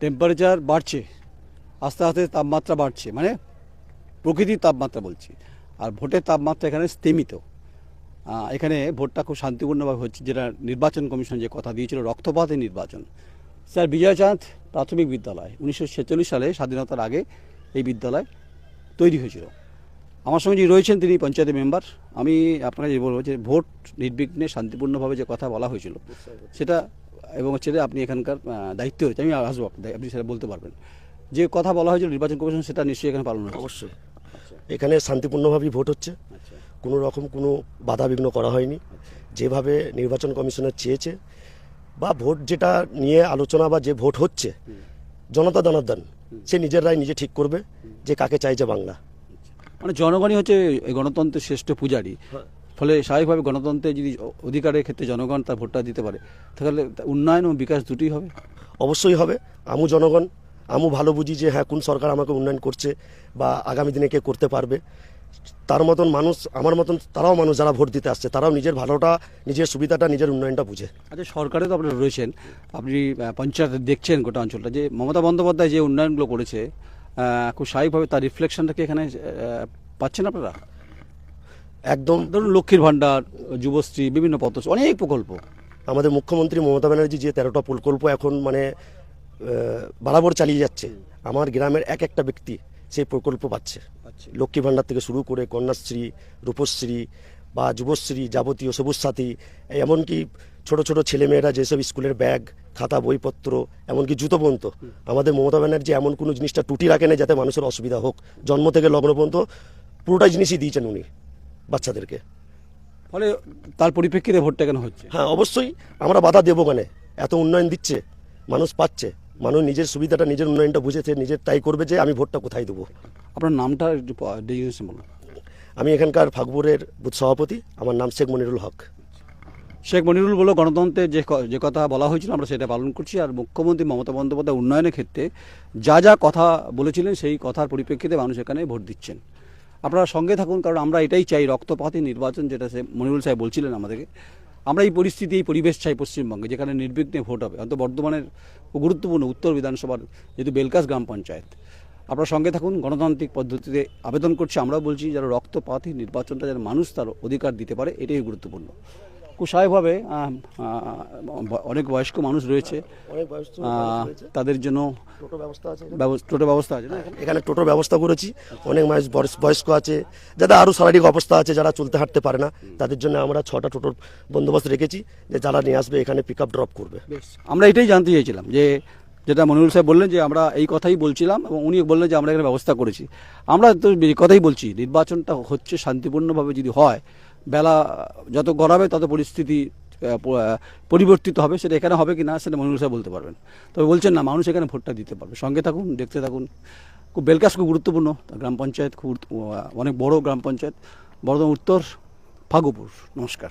Temperature বাড়ছে, আস্তে আস্তে তাপমাত্রা বাড়ছে মানে প্রকৃতির তাপমাত্রা বলছি। আর ভোটের তাপমাত্রা এখানে স্থিমিত এখানে ভোটটা খুব শান্তিপূর্ণভাবে হচ্ছে, যেটা নির্বাচন কমিশন যে কথা দিয়েছিল রক্তপাতের নির্বাচন। স্যার বিজয়চাঁদ প্রাথমিক বিদ্যালয়, উনিশশো ছেচল্লিশ সালে স্বাধীনতার আগে এই বিদ্যালয় তৈরি হয়েছিল। আমার সঙ্গে যে রয়েছেন, তিনি পঞ্চায়েতের মেম্বার। আমি আপনাকে যে বলব যে ভোট নির্বিঘ্নে শান্তিপূর্ণভাবে যে কথা বলা হয়েছিল, সেটা এবং হচ্ছে আপনি এখানকার দায়িত্ব রয়েছে আমি আসব আপনি- সেটা বলতে পারবেন। যে কথা বলা হয়েছিল নির্বাচন কমিশন সেটা নিশ্চয়ই এখানে পালন অবশ্যই। এখানে শান্তিপূর্ণভাবেই ভোট হচ্ছে। আচ্ছা। কোনো রকম কোনো বাধা বিঘ্ন করা হয়নি। যেভাবে নির্বাচন কমিশনের চেয়েছে বা ভোট যেটা নিয়ে আলোচনা বা যে ভোট হচ্ছে জনতা জনার্দন সে নিজের রায় নিজে ঠিক করবে যে কাকে চাইছে বাংলা। মানে জনগণই হচ্ছে এই গণতন্ত্রের শ্রেষ্ঠ পূজারী। ফলে স্বাভাবিকভাবে গণতন্ত্রের যদি অধিকারের ক্ষেত্রে জনগণ তার ভোটটা দিতে পারে তাহলে উন্নয়ন ও বিকাশ দুটোই হবে। অবশ্যই হবে। আমু জনগণ আমু ভালো বুঝি যে হ্যাঁ কোন সরকার আমাকে উন্নয়ন করছে বা আগামী দিনে কে করতে পারবে। তার মতন মানুষ আমার মতন তারাও মানুষ যারা ভোট দিতে আসছে তারাও নিজের ভালোটা নিজের সুবিধাটা নিজের উন্নয়নটা বুঝে। আচ্ছা সরকারে তো আপনারা রয়েছেন। আপনি পঞ্চায়েতে দেখছেন গোটা অঞ্চলটা যে মমতা বন্দ্যোপাধ্যায় যে উন্নয়নগুলো করেছে খুব স্বাভাবিকভাবে তার রিফ্লেকশনটা কি এখানে পাচ্ছেন আপনারা? একদম ধরুন লক্ষ্মীর ভাণ্ডার যুবশ্রী বিভিন্ন পথ অনেক প্রকল্প। আমাদের মুখ্যমন্ত্রী মমতা ব্যানার্জি যে তেরোটা প্রকল্প এখন মানে বরাবর চালিয়ে যাচ্ছে আমার গ্রামের এক একটা ব্যক্তি সেই প্রকল্প পাচ্ছে। আচ্ছা। লক্ষ্মী ভাণ্ডার থেকে শুরু করে কন্যাশ্রী রূপশ্রী বা যুবশ্রী যাবতীয় সবুজ সাথী এমনকি ছোট ছোট ছেলেমেয়েরা যেসব স্কুলের ব্যাগ খাতা বইপত্র এমনকি জুতো পর্যন্ত আমাদের মমতা ব্যানার্জি এমন কোনো জিনিসটা টুটি রাখেন না যাতে মানুষের অসুবিধা হোক। জন্ম থেকে লগ্ন পর্যন্ত পুরোটা জিনিসই দিয়েছেন উনি। বাচ্চাদেরকে। ফলে তার পরিপ্রেক্ষিতে ভোটটা কেন হচ্ছে? হ্যাঁ অবশ্যই আমরা বাধা দেবো কেন এত উন্নয়ন দিচ্ছে মানুষ পাচ্ছে মানুষ নিজের সুবিধাটা নিজের উন্নয়নটা বুঝেছে নিজের তাই করবে যে আমি ভোটটা কোথায় দেবো। আপনার নামটা বলুন। আমি এখানকার ফাগপুরের বুথ সভাপতি আমার নাম শেখ মনিরুল হক। শেখ মনিরুল বলো গণতন্ত্রের যে যে কথা বলা হয়েছিল আমরা সেটা পালন করছি। আর মুখ্যমন্ত্রী মমতা বন্দ্যোপাধ্যায় উন্নয়নের ক্ষেত্রে যা যা কথা বলেছিলেন সেই কথার পরিপ্রেক্ষিতে মানুষ এখানে ভোট দিচ্ছেন। আপনারা সঙ্গে থাকুন, কারণ আমরা এটাই চাই রক্তপাতী নির্বাচন, যেটা সে মনিরুল সাহেব বলছিলেন আমাদেরকে। আমরা এই পরিস্থিতি এই পরিবেশ চাই পশ্চিমবঙ্গে, যেখানে নির্বিঘ্নে ভোট হবে। অন্তত বর্ধমানের গুরুত্বপূর্ণ উত্তর বিধানসভার যেহেতু বেলকাস গ্রাম পঞ্চায়েত। আপনারা সঙ্গে থাকুন, গণতান্ত্রিক পদ্ধতিতে আবেদন করছি। আমরা বলছি যারা রক্তপাতী নির্বাচনটা যেন মানুষ তার অধিকার দিতে পারে, এটাই গুরুত্বপূর্ণ। আহ, অনেক বয়স্ক মানুষ রয়েছে। অনেক বয়স্ক তাদের জন্য টোটো ব্যবস্থা আছে ব্যবস- টোটো ব্যবস্থা আছে না? এখানে? টোটোর ব্যবস্থা করেছি। অনেক মানুষ বয়স- বয়স্ক আছে। যাদের আরও শারীরিক অবস্থা আছে যারা চলতে হাঁটতে পারে না তাদের জন্য আমরা ছটা টোটোর বন্দোবস্ত রেখেছি যে যারা নিয়ে আসবে এখানে পিক আপ ড্রপ করবে আমরা এটাই জানতে চাইছিলাম যে যেটা মনিরুল সাহেব বললেন যে আমরা এই কথাই বলছিলাম এবং উনি বললেন যে আমরা এখানে ব্যবস্থা করেছি। আমরা তো কথাই বলছি নির্বাচনটা হচ্ছে শান্তিপূর্ণভাবে যদি হয় বেলা যত গড়াবে, তত পরিস্থিতি পরিবর্তিত হবে। সেটা এখানে হবে কি না সেটা মনিরুল সাহেব বলতে পারবেন। তবে বলছেন না, মানুষ এখানে ভোটটা দিতে পারবে। সঙ্গে থাকুন, দেখতে থাকুন। খুব বেলকাস খুব গুরুত্বপূর্ণ। গ্রাম পঞ্চায়েত খুব অনেক বড় গ্রাম পঞ্চায়েত। বর্ধমান উত্তর ফাগুপুর। নমস্কার।